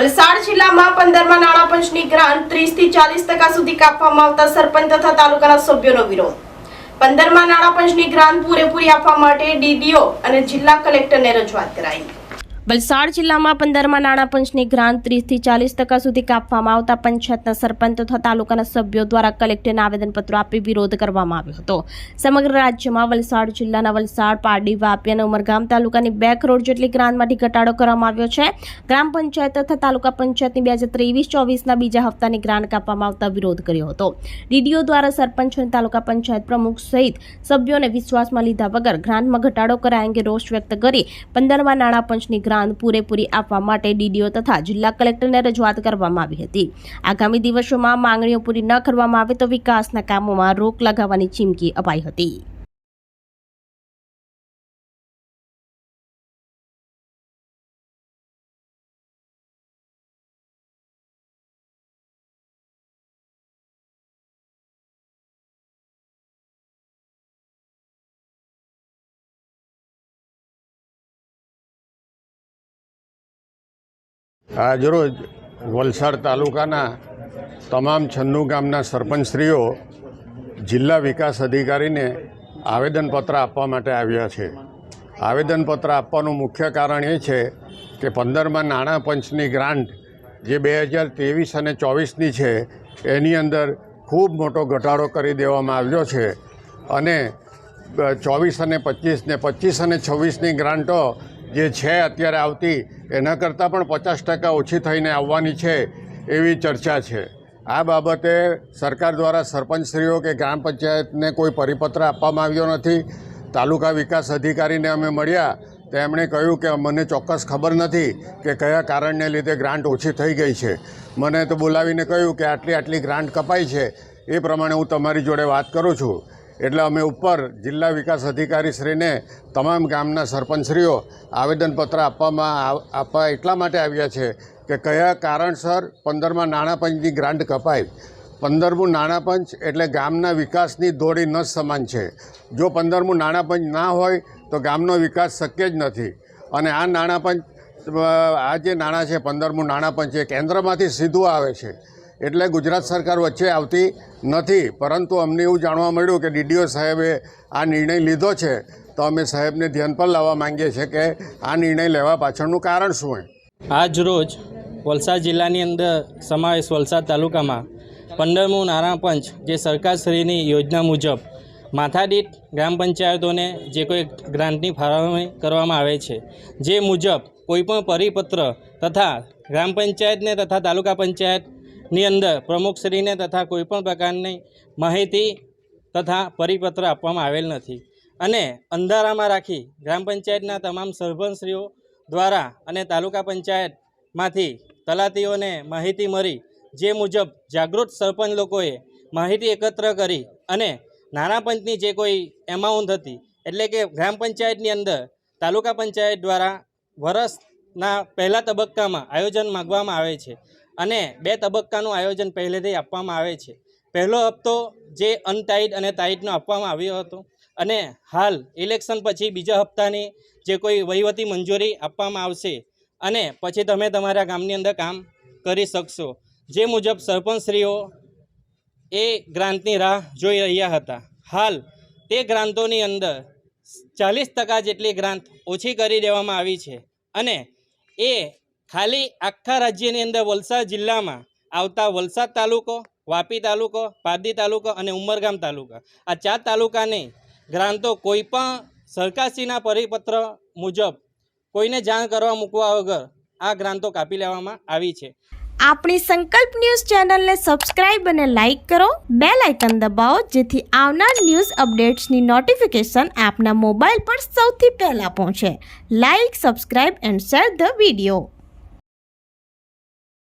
વલસાડ જિલ્લામાં પંદરમાં નાણાં પંચની ગ્રાન્ટ ત્રીસથી ચાલીસ ટકા સુધી કાપવામાં આવતા સરપંચ તથા તાલુકાના સભ્યોનો વિરોધ. પંદરમાં નાણાં પંચની ગ્રાન્ટ પૂરેપૂરી આપવા માટે ડીડીઓ અને જિલ્લા કલેક્ટરને રજૂઆત કરાઈ. વલસાડ જિલ્લામાં પંદરમાં નાણાં પંચની ગ્રાન્ટ ત્રીસથી ચાલીસ ટકા સુધી કાપવામાં આવતા પંચાયતના સરપંચ તથા તાલુકાના સભ્યો દ્વારા કલેક્ટરને આવેદનપત્ર આપી વિરોધ કરવામાં આવ્યો હતો. સમગ્ર રાજ્યમાં વલસાડ જિલ્લાના વલસાડ પારડી વાપી અને ઉમરગામ તાલુકાની બે કરોડ જેટલી ગ્રાન્ટમાંથી ઘટાડો કરવામાં આવ્યો છે. ગ્રામ પંચાયત તથા તાલુકા પંચાયતની બે હજાર ત્રેવીસ, ચોવીસના બીજા હપ્તાની ગ્રાન્ટ કાપવામાં આવતા વિરોધ કર્યો હતો. ડીડીઓ દ્વારા સરપંચ અને તાલુકા પંચાયત પ્રમુખ સહિત સભ્યોને વિશ્વાસમાં લીધા વગર ગ્રાન્ટમાં ઘટાડો કરાય અંગે રોષ વ્યક્ત કરી પંદરમાં નાણાં પંચની ગ્રાન્ટ પૂરેપૂરી આપવા માટે ડીડીઓ તથા જિલ્લા કલેક્ટરને રજૂઆત કરવામાં આવી હતી. આગામી દિવસોમાં માંગણીઓ પૂરી ન કરવામાં આવે તો વિકાસના કામોમાં રોક લગાવવાની ચીમકી અપાઈ હતી. આજરોજ વલસાડ તાલુકાના તમામ છન્નુ ગામના સરપંચશ્રીઓ જિલ્લા વિકાસ અધિકારીને આવેદનપત્ર આપવા માટે આવ્યા છે. આવેદનપત્ર આપવાનું મુખ્ય કારણ એ છે કે પંદરમાં નાણાં પંચની ગ્રાન્ટ જે બે હજાર ત્રેવીસ અને ચોવીસની છે, એની અંદર ખૂબ મોટો ઘટાડો કરી દેવામાં આવ્યો છે અને ચોવીસ અને પચીસ ને પચીસ અને છવ્વીસની ગ્રાન્ટો જે છે અત્યારે આવતી એના કરતાં પણ પચાસ ટકા ઓછી થઈને આવવાની છે એવી ચર્ચા છે. આ બાબતે સરકાર દ્વારા સરપંચશ્રીઓ કે ગ્રામ પંચાયતને કોઈ પરિપત્ર આપવામાં આવ્યો નથી. તાલુકા વિકાસ અધિકારીને અમે મળ્યા. તેમણે કહ્યું કે મને ચોક્કસ ખબર નથી કે કયા કારણને લીધે ગ્રાન્ટ ઓછી થઈ ગઈ છે. મને તો બોલાવીને કહ્યું કે આટલી આટલી ગ્રાન્ટ કપાઈ છે. એ પ્રમાણે હું તમારી જોડે વાત કરું છું. એટલે અમે ઉપર જિલ્લા વિકાસ અધિકારીશ્રીને તમામ ગામના સરપંચશ્રીઓ આવેદનપત્ર આપવામાં આપવા એટલા માટે આવ્યા છે કે કયા કારણસર પંદરમાં નાણાં પંચની ગ્રાન્ટ કપાય. પંદરમું નાણાં પંચ એટલે ગામના વિકાસની દોરી ન સમાન છે. જો પંદરમું નાણાં પંચ ના હોય તો ગામનો વિકાસ શક્ય જ નથી. અને આ નાણાં પંચ આ જે નાણાં છે પંદરમું નાણાં પંચ એ કેન્દ્રમાંથી સીધું આવે છે. એટલે ગુજરાત સરકાર વચ્ચે આવતી નથી. પરંતુ અમને એવું જાણવા મળ્યું કે ડીડીઓ સાહેબે આ નિર્ણય લીધો છે, તો અમે સાહેબને ધ્યાન પર લાવવા માંગીએ છીએ કે આ નિર્ણય લેવા પાછળનું કારણ શું આજ રોજ વલસાડ જિલ્લાની અંદર સમાવેશ વલસાડ તાલુકામાં પંદરમું નાણાં જે સરકારશ્રીની યોજના મુજબ માથાદીઠ ગ્રામ પંચાયતોને જે કોઈ ગ્રાન્ટની ફાળવણી કરવામાં આવે છે, જે મુજબ કોઈપણ પરિપત્ર તથા ગ્રામ પંચાયતને તથા તાલુકા પંચાયતની અંદર પ્રમુખશ્રીને તથા કોઈપણ પ્રકારની માહિતી તથા પરિપત્ર આપવામાં આવેલ નથી. અને અંધારામાં રાખી ગ્રામ પંચાયતના તમામ સરપંચશ્રીઓ દ્વારા અને તાલુકા પંચાયતમાંથી તલાટીઓને માહિતી મળી, જે મુજબ જાગૃત સરપંચ લોકોએ માહિતી એકત્ર કરી અને નાના પંચની જે કોઈ એમાઉન્ટ હતી, એટલે કે ગ્રામ પંચાયતની અંદર તાલુકા પંચાયત દ્વારા વર્ષના પહેલા તબક્કામાં આયોજન માગવામાં આવે છે. અને બે તબક્કાનું આયોજન પહેલેથી આપવામાં આવે છે. પહેલો હપ્તો જે અનટાઈટ અને ટાઈટનો આપવામાં આવ્યો હતો અને હાલ ઇલેક્શન પછી બીજા હપ્તાની જે કોઈ વહીવટી મંજૂરી આપવામાં આવશે અને પછી તમે તમારા ગામની અંદર કામ કરી શકશો. જે મુજબ સરપંચશ્રીઓ એ ગ્રાન્ટની રાહ જોઈ રહ્યા હતા. હાલ તે ગ્રાન્ટોની અંદર ચાલીસ ટકા જેટલી ગ્રાન્ટ ઓછી કરી દેવામાં આવી છે અને એ ખાલી આખા રાજ્યની અંદર વલસાડ જિલ્લામાં આવતા વલસાડ તાલુકો, વાપી તાલુકો, પારડી તાલુકો અને ઉમરગામ તાલુકા. આ ચાર તાલુકાની ગ્રાન્ટો કોઈ પણ સરકારશ્રીના પરિપત્ર મુજબ કોઈને જાણ કરવા મૂકવા વગર આ ગ્રાન્ટો કાપી લેવામાં આવી છે. આપણી સંકલ્પ ન્યૂઝ ચેનલને સબસ્ક્રાઇબ અને લાઇક કરો. બે લાઇકન દબાવો, જેથી આવનાર ન્યૂઝ અપડેટ્સની નોટિફિકેશન આપના મોબાઈલ પર સૌથી પહેલાં પહોંચે. Like, subscribe and share the video.